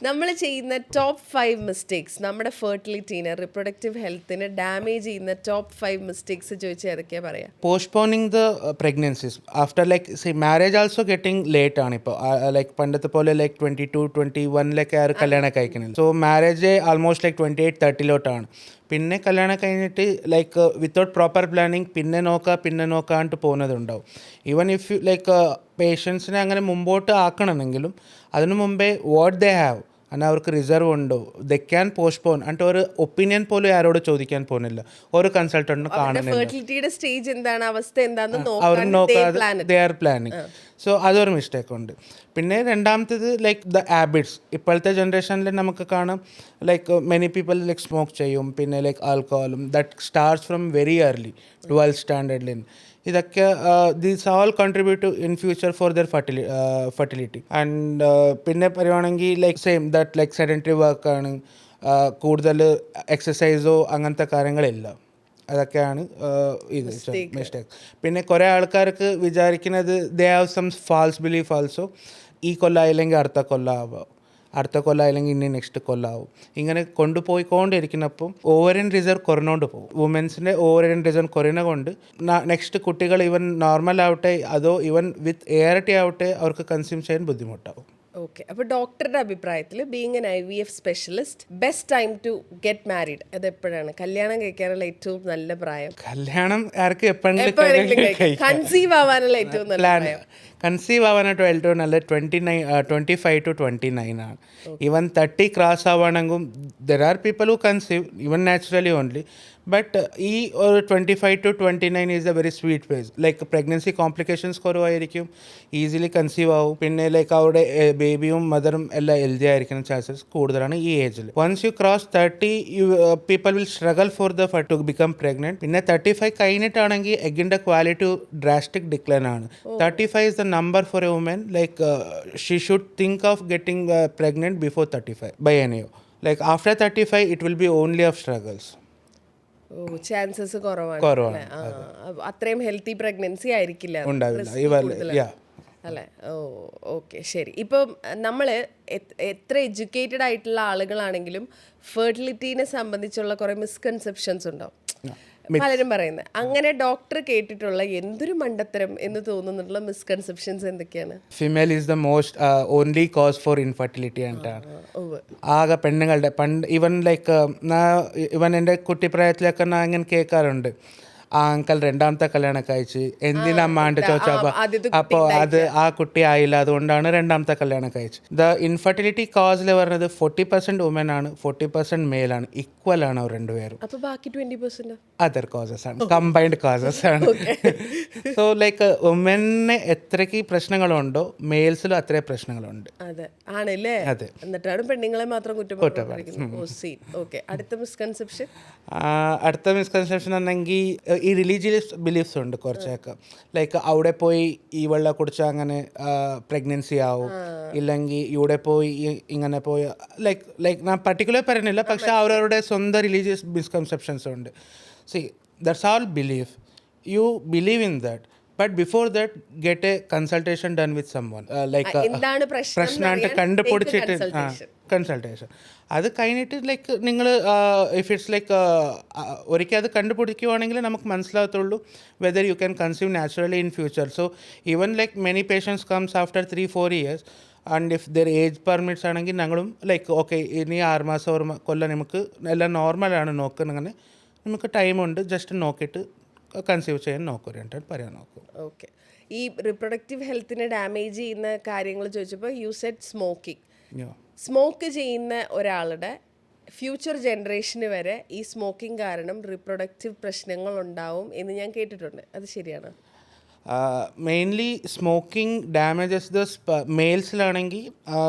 നമ്മൾ ചെയ്യുന്ന top five mistakes നമ്മുടെ ഫെർട്ടിലിറ്റീനെ റിപ്രൊഡക്റ്റീവ് ഹെൽത്തിന് ഡാമേജ് ചെയ്യുന്ന ടോപ്പ് ഫൈവ് മിസ്റ്റേക്സ് ചോദിച്ചാൽ ഏതൊക്കെയാ പറയാ? Postponing the pregnancies after like see marriage also getting late ആണ് ഇപ്പോൾ ലൈക്ക് പണ്ടത്തെ പോലെ ലൈക്ക് ട്വന്റി ടു ട്വന്റി വണ്ണിലൊക്കെ ആരും കല്യാണം കഴിക്കുന്നത് so marriage almost like twenty eight തേർട്ടിലോട്ടാണ് പിന്നെ കല്യാണം കഴിഞ്ഞിട്ട് ലൈക്ക് വിത്തൗട്ട് പ്രോപ്പർ പ്ലാനിങ് പിന്നെ നോക്കുക പിന്നെ നോക്കാണ്ട് പോകുന്നതുണ്ടാവും. ഈവൻ ഇഫ് യു ലൈക്ക് പേഷ്യൻസിനെ അങ്ങനെ മുമ്പോട്ട് ആക്കണമെങ്കിലും അതിനു മുമ്പേ വാട്ട് ദേ ഹാവ് അല്ല അവർക്ക് റിസർവ് ഉണ്ടോ? ദ ക്യാൻ പോസ്റ്റ്പോൺ എന്നിട്ട് ഒരു ഒപ്പീനിയൻ പോലും ആരോട് ചോദിക്കാൻ പോകുന്നില്ല. ഒരു കൺസൾട്ടന്റിനും കാണുന്നില്ല. സ്റ്റേജ് എന്താണ്? അവസ്ഥ എന്താണെന്ന് അവർ നോക്കാതെ ദേ ആർ പ്ലാനിങ് സോ അതൊരു മിസ്റ്റേക്ക് ഉണ്ട്. പിന്നെ രണ്ടാമത്തേത് ലൈക്ക് ദ ഹാബിറ്റ്സ് ഇപ്പോഴത്തെ ജനറേഷനിൽ നമുക്ക് കാണാം like many people like smoke ചെയ്യും. പിന്നെ like ആൽക്കഹോളും that starts from very early twelfth സ്റ്റാൻഡേർഡിൽ ഇതൊക്കെ these all contribute in future for their ഫർട്ടിലി fertility and പിന്നെ പറയുവാണെങ്കിൽ like same that like sedentary വർക്കാണ് കൂടുതൽ എക്സസൈസോ അങ്ങനത്തെ കാര്യങ്ങളില്ല. അതൊക്കെയാണ് ഇത് മിസ്റ്റേക്ക് പിന്നെ കുറേ ആൾക്കാർക്ക് വിചാരിക്കുന്നത് they have some false belief also ഈ കൊല്ലായില്ലെങ്കിൽ അടുത്ത കൊല്ലമാവാം അടുത്ത കൊല്ലായില്ലെങ്കിൽ ഇനി നെക്സ്റ്റ് കൊല്ലാവും. ഇങ്ങനെ കൊണ്ടുപോയിക്കൊണ്ടിരിക്കുന്നപ്പം ഓവറിൻ റിസർവ് കുറഞ്ഞുകൊണ്ട് പോകും. വുമൻസിന്റെ ഓവറിൻ റിസർവ് കുറയുന്ന കൊണ്ട് നെക്സ്റ്റ് കുട്ടികൾ ഇവൻ നോർമൽ ആവട്ടെ അതോ ഇവൻ വിത്ത് എയറിറ്റി ആവട്ടെ അവർക്ക് കൺസ്യൂം ചെയ്യാൻ ബുദ്ധിമുട്ടാവും. ഓക്കെ അപ്പൊ ഡോക്ടറുടെ അഭിപ്രായത്തിൽ being an I V F specialist best time to get married അത് എപ്പോഴാണ് കല്യാണം കഴിക്കാനുള്ള ഏറ്റവും നല്ല പ്രായം. കല്യാണം ആർക്ക് എപ്പോഴെങ്കിലും കൺസീവ് ആവാനുള്ള ഏറ്റവും നല്ല പ്രായം. കൺസീവ് ആവാനായിട്ട് ഏറ്റവും നല്ല twenty nine twenty five to twenty nine ആണ്. ഈവൻ തേർട്ടി ക്രാസ് ആവുകയാണെങ്കിൽ there are people who conceive even naturally only but ഈ ഒരു twenty five to twenty nine is a very sweet phase like pregnancy complications കുറവായിരിക്കും. Easily conceive ആവും. പിന്നെ like അവിടെ ബേബിയും മദറും എല്ലാം healthy ആയിരിക്കുന്ന ചാൻസസ് കൂടുതലാണ് ഈ ഏജിൽ once you cross thirty you people will struggle for the to become pregnant പിന്നെ തേർട്ടി ഫൈവ് കഴിഞ്ഞിട്ടാണെങ്കിൽ എഗിന്റെ ക്വാളിറ്റി ഡ്രാസ്റ്റിക് ഡിക്ലൈൻ ആണ്. Thirty five is the number for a woman. Like uh, she should think of getting uh, pregnant before 35 by any like after 35 it will be only of struggles. ഓ chances കുറവാണ് കുറവാണ്, അത്രയും healthy pregnancy ആയിരിക്കില്ല. ഉണ്ടാവില്ല. അല്ലേ? ഓ okay ശരി. ഇപ്പം നമ്മൾ എത്ര എഡ്യൂക്കേറ്റഡ് ആയിട്ടുള്ള ആളുകളാണെങ്കിലും ഫെർട്ടിലിറ്റീനെ സംബന്ധിച്ചുള്ള കുറേ മിസ്കൺസെപ്ഷൻസ് ഉണ്ടാവും പലരും പറയുന്നത്. അങ്ങനെ ഡോക്ടർ കേട്ടിട്ടുള്ള എന്തൊരു മണ്ടത്തരം എന്ന് തോന്നുന്നുള്ള മിസ്കൺസെപ്ഷൻസ് എന്തൊക്കെയാണ്? Female is the most only cause for infertility ആയിട്ടാണ് ആകെ പെണ്ണുങ്ങളുടെ പണ്ട് ഇവൻ ലൈക്ക് ഇവൻ എന്റെ കുട്ടിപ്രായത്തിലൊക്കെ ഞാൻ ഇങ്ങനെ കേൾക്കാറുണ്ട്. ആ അങ്കിൾ രണ്ടാമത്തെ കല്യാണം കഴിച്ച് എന്തിനാ അമ്മാണ്ട് ചോദിച്ചാൽ അപ്പോൾ അത് ആ കുട്ടി ആയില്ല അതുകൊണ്ടാണ് രണ്ടാമത്തെ കല്യാണം കഴിച്ച് ദ ഇൻഫെർട്ടിലിറ്റി കോസിൽ പറഞ്ഞത് ഫോർട്ടി പെർസെന്റ് വുമൻ ആണ് ഫോർട്ടി പെർസെന്റ് ആണ് ഈക്വൽ ആണ് അവർ രണ്ടുപേരും. അപ്പൊ പെർസെന്റ് അതർ കോസസ് ആണ് കമ്പൈൻഡ് കോസസ് ആണ്. സോ ലൈക്ക് വുമനെ എത്രയ്ക്ക് പ്രശ്നങ്ങളുണ്ടോ മെയിൽസിലും അത്രേ പ്രശ്നങ്ങളുണ്ട്. ആണല്ലേ? അതെ. എന്നിട്ടാണ് പെണ്ണുങ്ങളെ മാത്രം കുറ്റം പറഞ്ഞിരിക്കുന്നത് ഓ അടുത്ത മിസ്കൺസെപ്ഷൻ അടുത്ത മിസ്കൺസെപ്ഷൻ ആണെങ്കിൽ ഈ റിലീജിയസ് ബിലീഫ്സ് ഉണ്ട് കുറച്ചൊക്കെ. ലൈക്ക് അവിടെ പോയി ഈ വെള്ളം കുടിച്ചാൽ അങ്ങനെ പ്രഗ്നൻസി ആവും. ഇല്ലെങ്കിൽ ഇവിടെ പോയി ഇങ്ങനെ പോയി ലൈക്ക് ലൈക്ക് ഞാൻ പർട്ടിക്കുലർ പറയുന്നില്ല പക്ഷെ അവരവരുടെ സ്വന്തം റിലീജിയസ് മിസ്കൺസെപ്ഷൻസ് ഉണ്ട്. See that's all belief you believe in that but before that get a consultation done with someone like പ്രശ്നമായിട്ട് കണ്ടുപിടിച്ചിട്ട്. കൺസൾട്ടേഷൻ അത് കഴിഞ്ഞിട്ട് ലൈക്ക് നിങ്ങൾ ഇഫ് ഇറ്റ്സ് ലൈക്ക് ഒരിക്കൽ അത് കണ്ടുപിടിക്കുവാണെങ്കിൽ നമുക്ക് മനസ്സിലാകത്തുള്ളൂ whether you can consume naturally in future so even like many patients comes after three four years and if their age permits ആണെങ്കിൽ ഞങ്ങളും ലൈക്ക് ഓക്കെ ഇനി ആറ് മാസം ഒരു കൊല്ലം നമുക്ക് എല്ലാം നോർമലാണ് നോക്കുന്നങ്ങനെ. നമുക്ക് ടൈമുണ്ട് ജസ്റ്റ് നോക്കിയിട്ട് കൺസീവ് ചെയ്യാൻ നോക്കും രണ്ടായിട്ട് പറയാൻ നോക്കും. ഓക്കെ ഈ റിപ്രൊഡക്റ്റീവ് ഹെൽത്തിനെ ഡാമേജ് ചെയ്യുന്ന കാര്യങ്ങൾ ചോദിച്ചപ്പോൾ യു സെറ്റ് സ്മോക്കിംഗ്. സ്മോക്ക് ചെയ്യുന്ന ഒരാളുടെ ഫ്യൂച്ചർ ജനറേഷന് വരെ ഈ സ്മോക്കിംഗ് കാരണം റിപ്രൊഡക്റ്റീവ് പ്രശ്നങ്ങൾ ഉണ്ടാവും എന്ന് ഞാൻ കേട്ടിട്ടുണ്ട്. അത് ശരിയാണ്? മെയിൻലി സ്മോക്കിംഗ് ഡാമേജസ് ദ സ്പ മെയിൽസിലാണെങ്കിൽ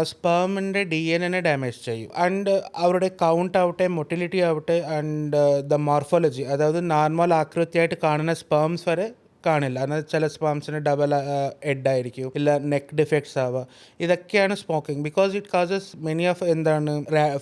സ്പേമിന്റെ ഡി എൻ എനെ ഡാമേജ് ചെയ്യും. ആൻഡ് അവരുടെ കൗണ്ട് ആവട്ടെ മൊട്ടിലിറ്റി ആവട്ടെ ആൻഡ് ദ മോർഫോളജി അതായത് നോർമൽ ആകൃതിയായിട്ട് കാണുന്ന സ്പേംസ് വരെ കാണില്ല. എന്നാൽ ചില സ്പാംസിന് ഡബിൾ ഹെഡ് ആയിരിക്കും. ഇല്ല നെക്ക് ഡിഫക്ട്സ് ആവുക ഇതൊക്കെയാണ് smoking because it causes many of എന്താണ്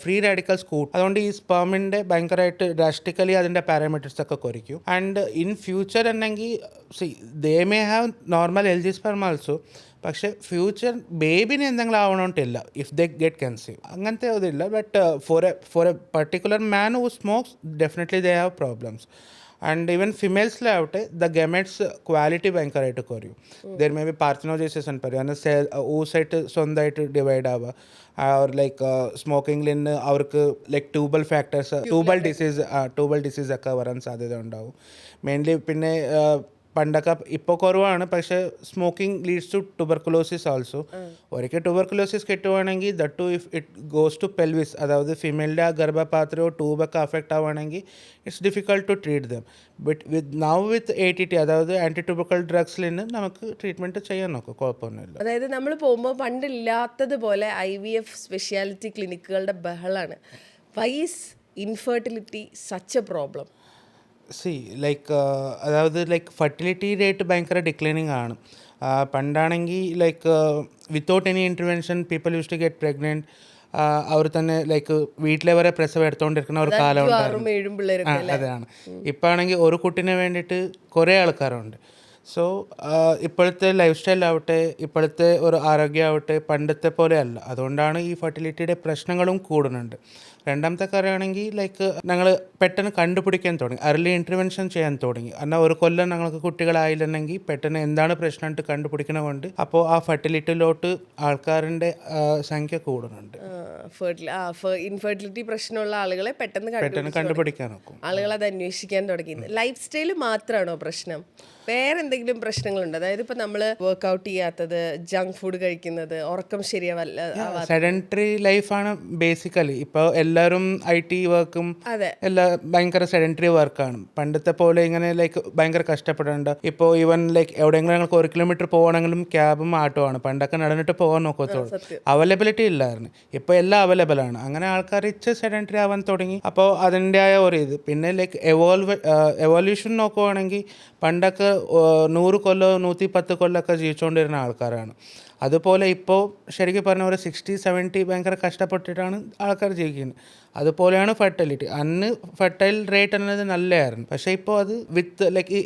ഫ്രീ റാഡിക്കൽസ് കൂട്ടും അതുകൊണ്ട് ഈ സ്പാമിന്റെ ഭയങ്കരമായിട്ട് ഡ്രാസ്റ്റിക്കലി അതിന്റെ പാരാമീറ്റേഴ്സ് ഒക്കെ കുറയ്ക്കും. ആൻഡ് ഇൻ ഫ്യൂച്ചർ ഉണ്ടെങ്കിൽ see they may have normal L G sperm also പക്ഷേ ഫ്യൂച്ചർ ബേബിന് എന്തെങ്കിലും ആവണോണ്ടില്ല ഇഫ് ദേ ഗെറ്റ് കൺസീവ് അങ്ങനത്തെ ഇതില്ല but for a for a particular man who smokes definitely they have problems and even ഫിമെയിൽസിലാവട്ടെ the gametes quality ഭയങ്കരമായിട്ട് കുറയും. There may be പാർത്തിനോജൈസസ് പറയും ഊസായിട്ട് സ്വന്തമായിട്ട് ഡിവൈഡ് ആവുക. or ലൈക്ക് സ്മോക്കിംഗിൽ നിന്ന് അവർക്ക് like tubal factors tubal disease tubal disease ഒക്കെ വരാൻ സാധ്യത ഉണ്ടാവും. മെയിൻലി പിന്നെ പണ്ടൊക്കെ ഇപ്പോൾ കുറവാണ്. പക്ഷേ smoking leads to tuberculosis also ഒരിക്കൽ ട്യൂബർക്കുലോസിസ് കിട്ടുവാണെങ്കിൽ the to if it goes to pelvis അതായത് ഫിമെയിലിന്റെ ആ ഗർഭപാത്രയോ ട്യൂബൊക്കെ അഫക്റ്റ് ആവുകയാണെങ്കിൽ it's difficult to treat them but with now with A T T അതായത് ആന്റി ട്യൂബർക്കൽ ഡ്രഗ്സിൽ നിന്ന് നമുക്ക് ട്രീറ്റ്മെന്റ് ചെയ്യാൻ നോക്കും. കുഴപ്പമൊന്നുമില്ല. അതായത് നമ്മൾ പോകുമ്പോൾ പണ്ടില്ലാത്തതുപോലെ ഐ വി എഫ് സ്പെഷ്യാലിറ്റി ക്ലിനിക്കുകളുടെ ബഹളാണ്. Why's infertility such a problem see like അതായത് ലൈക്ക് ഫെർട്ടിലിറ്റി റേറ്റ് ഭയങ്കര ഡിക്ലൈനിങ് ആണ്. പണ്ടാണെങ്കിൽ like without any intervention people use to get pregnant അവർ തന്നെ ലൈക്ക് വീട്ടിലെ വരെ പ്രസവം എടുത്തുകൊണ്ടിരിക്കുന്ന ഒരു കാലം അതാണ്. ഇപ്പം ആണെങ്കിൽ ഒരു കുട്ടീനെ വേണ്ടിയിട്ട് കുറേ ആൾക്കാരുണ്ട്. സോ ഇപ്പോഴത്തെ ലൈഫ് സ്റ്റൈൽ ആവട്ടെ ഇപ്പോഴത്തെ ഒരു ആരോഗ്യമാവട്ടെ പണ്ടത്തെ പോലെയല്ല. അതുകൊണ്ടാണ് ഈ ഫെർട്ടിലിറ്റിയുടെ പ്രശ്നങ്ങളും കൂടുന്നുണ്ട്. രണ്ടാമത്തെ കാര്യമാണെങ്കിൽ ലൈക്ക് ഞങ്ങൾ പെട്ടെന്ന് കണ്ടുപിടിക്കാൻ തുടങ്ങി. അർലി ഇന്റർവെൻഷൻ ചെയ്യാൻ തുടങ്ങി. എന്നാൽ ഒരു കൊല്ലം ഞങ്ങൾക്ക് കുട്ടികളായില്ലെങ്കിൽ പെട്ടെന്ന് എന്താണ് പ്രശ്നമായിട്ട് കണ്ടുപിടിക്കണ കൊണ്ട് അപ്പോൾ ആ ഫെർട്ടിലിറ്റിയിലോട്ട് ആൾക്കാരുടെ സംഖ്യ കൂടുന്നുണ്ട്. ഇൻഫെർട്ടിലിറ്റി പ്രശ്നമുള്ള ആളുകളെ പെട്ടെന്ന് പെട്ടെന്ന് കണ്ടുപിടിക്കാൻ നോക്കും. ആളുകൾ അത് അന്വേഷിക്കാൻ തുടങ്ങി. ലൈഫ് സ്റ്റൈൽ മാത്രമാണോ പ്രശ്നം? വേറെ എന്തെങ്കിലും പ്രശ്നങ്ങളുണ്ട്? അതായത് ഇപ്പൊ നമ്മൾ വർക്ക്ഔട്ട് ചെയ്യാത്തത് ജങ്ക് ഫുഡ് കഴിക്കുന്നത് ഉറക്കം ശരിയാവല്ല സെഡന്ററി ലൈഫാണ് ബേസിക്കലി ഇപ്പൊ എല്ലാവരും ഐ ടി വർക്കും അതെ. എല്ലാ ഭയങ്കര സെഡന്ററി വർക്കാണ് പണ്ടത്തെ പോലെ ഇങ്ങനെ ലൈക്ക് ഭയങ്കര കഷ്ടപ്പെടേണ്ട. ഇപ്പോൾ ഈവൻ ലൈക്ക് എവിടെയെങ്കിലും ഞങ്ങൾക്ക് ഒരു കിലോമീറ്റർ പോകണമെങ്കിലും ക്യാബും ആട്ടോ ആണ്. പണ്ടൊക്കെ നടന്നിട്ട് പോകാൻ നോക്കത്തുള്ളൂ. അവൈലബിലിറ്റി ഇല്ലായിരുന്നു. ഇപ്പോൾ എല്ലാം അവൈലബിൾ ആണ്. അങ്ങനെ ആൾക്കാർ ഇച്ച് സെഡന്ററി ആവാൻ തുടങ്ങി. അപ്പോൾ അതിന്റെ ആയ ഒരു ഇത്. പിന്നെ ലൈക്ക് എവോൾവ് എവോല്യൂഷൻ നോക്കുവാണെങ്കിൽ പണ്ടൊക്കെ നൂറ് കൊല്ലോ നൂറ്റി പത്ത് കൊല്ലമൊക്കെ ജീവിച്ചുകൊണ്ടിരുന്ന ആൾക്കാരാണ്. അതുപോലെ ഇപ്പോൾ ശരിക്കും പറഞ്ഞ ഒരു സിക്സ്റ്റി സെവന്റി ഭയങ്കര കഷ്ടപ്പെട്ടിട്ടാണ് ആൾക്കാർ ജീവിക്കുന്നത്. അതുപോലെയാണ് ഫെർട്ടിലിറ്റി അന്ന് ഫെർട്ടൈൽ റേറ്റ് എന്നത് നല്ലതായിരുന്നു പക്ഷേ ഇപ്പോൾ അത് വിത്ത് ലൈക്ക് ഈ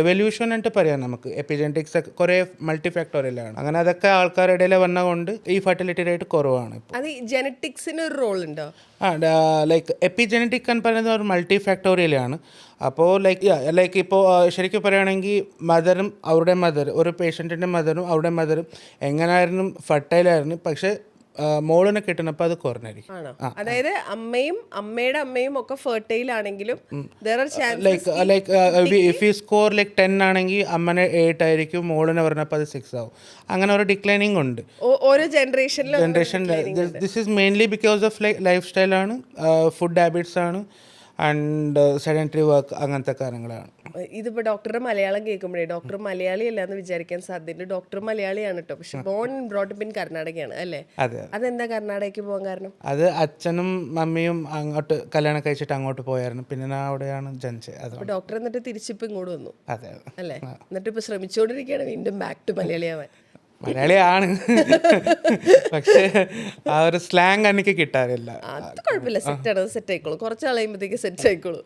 എവല്യൂഷൻ എന്നിട്ട് പറയാം നമുക്ക്. എപ്പിജെന്റിക്സ് ഒക്കെ കുറേ മൾട്ടി ഫാക്ടോറിയലാണ് അങ്ങനെ അതൊക്കെ ആൾക്കാരുടെ ഇടയിൽ വന്നതുകൊണ്ട് ഈ ഫെർട്ടിലിറ്റി റേറ്റ് കുറവാണ് അത് ജനറ്റിക്സിന് ഒരു റോൾ ഉണ്ടോ? ആ ലൈക്ക് എപ്പിജെനറ്റിക് എന്ന് പറയുന്നത് ഒരു മൾട്ടി ഫാക്ടോറിയലാണ് അപ്പോൾ ലൈക്ക് ലൈക്ക് ഇപ്പോൾ ശരിക്കും പറയുകയാണെങ്കിൽ മദറും അവരുടെ മദർ ഒരു പേഷ്യന്റിന്റെ മദറും അവരുടെ മദറും എങ്ങനെയായിരുന്നു ഫർട്ടൈലായിരുന്നു. പക്ഷേ മോളിനെ കിട്ടുന്നപ്പോൾ അത് കുറഞ്ഞായിരിക്കും. അതായത് അമ്മയും അമ്മയുടെ അമ്മയും ഒക്കെ ഫെർട്ടൈൽ ആണെങ്കിലും like like if score like ten ആണെങ്കിൽ അമ്മനെ എയ്റ്റ് ആയിരിക്കും. മോളിനെ പറഞ്ഞപ്പോൾ അത് സിക്സ് ആവും. അങ്ങനെ ഒരു ഡിക്ലൈനിങ് ഉണ്ട്. ഓരോ ജനറേഷനിലും generation this is mainly because of like life സ്റ്റൈലാണ് ഫുഡ് ഹാബിറ്റ്സ് ആണ് ആൻഡ് സെഡന്ററി വർക്ക് അങ്ങനത്തെ കാര്യങ്ങളാണ്. ഇതിപ്പോ ഡോക്ടറുടെ മലയാളം കേൾക്കുമ്പോഴേ ഡോക്ടർ മലയാളി അല്ല എന്ന് വിചാരിക്കാൻ സാധ്യതയുണ്ട്. ഡോക്ടർ മലയാളിയാണ് കേട്ടോ പക്ഷെ ബോൺ ബ്രോട്ട് ഇൻ കർണാടകയാണ് അല്ലേ? അതെ അതെന്താ കർണാടകയ്ക്ക് പോകാൻ കാരണം? അത് അച്ഛനും മമ്മിയും അങ്ങോട്ട് കല്യാണം കഴിച്ചിട്ട് അങ്ങോട്ട് പോയായിരുന്നു. പിന്നെ ഞാൻ അവിടെയാണ് ജനിച്ചത്. ഡോക്ടർ എന്നിട്ട് തിരിച്ചിപ്പോ ഇങ്ങോട്ട് വന്നു. അതെ അല്ലേ? എന്നിട്ട് ഇപ്പൊ ശ്രമിച്ചുകൊണ്ടിരിക്കുകയാണ് വീണ്ടും ബാക്ക് ടു മലയാളിയാവാൻ. മലയാളിയാണ്. പക്ഷേ ആ ഒരു സ്ലാങ് എനിക്ക് കിട്ടാറില്ല. അത് കുഴപ്പമില്ല. സെറ്റ് ആണ്. സെറ്റ് ആയിക്കോളൂ. കുറച്ച് കളയുമ്പോഴത്തേക്ക് സെറ്റ് ആയിക്കോളൂ.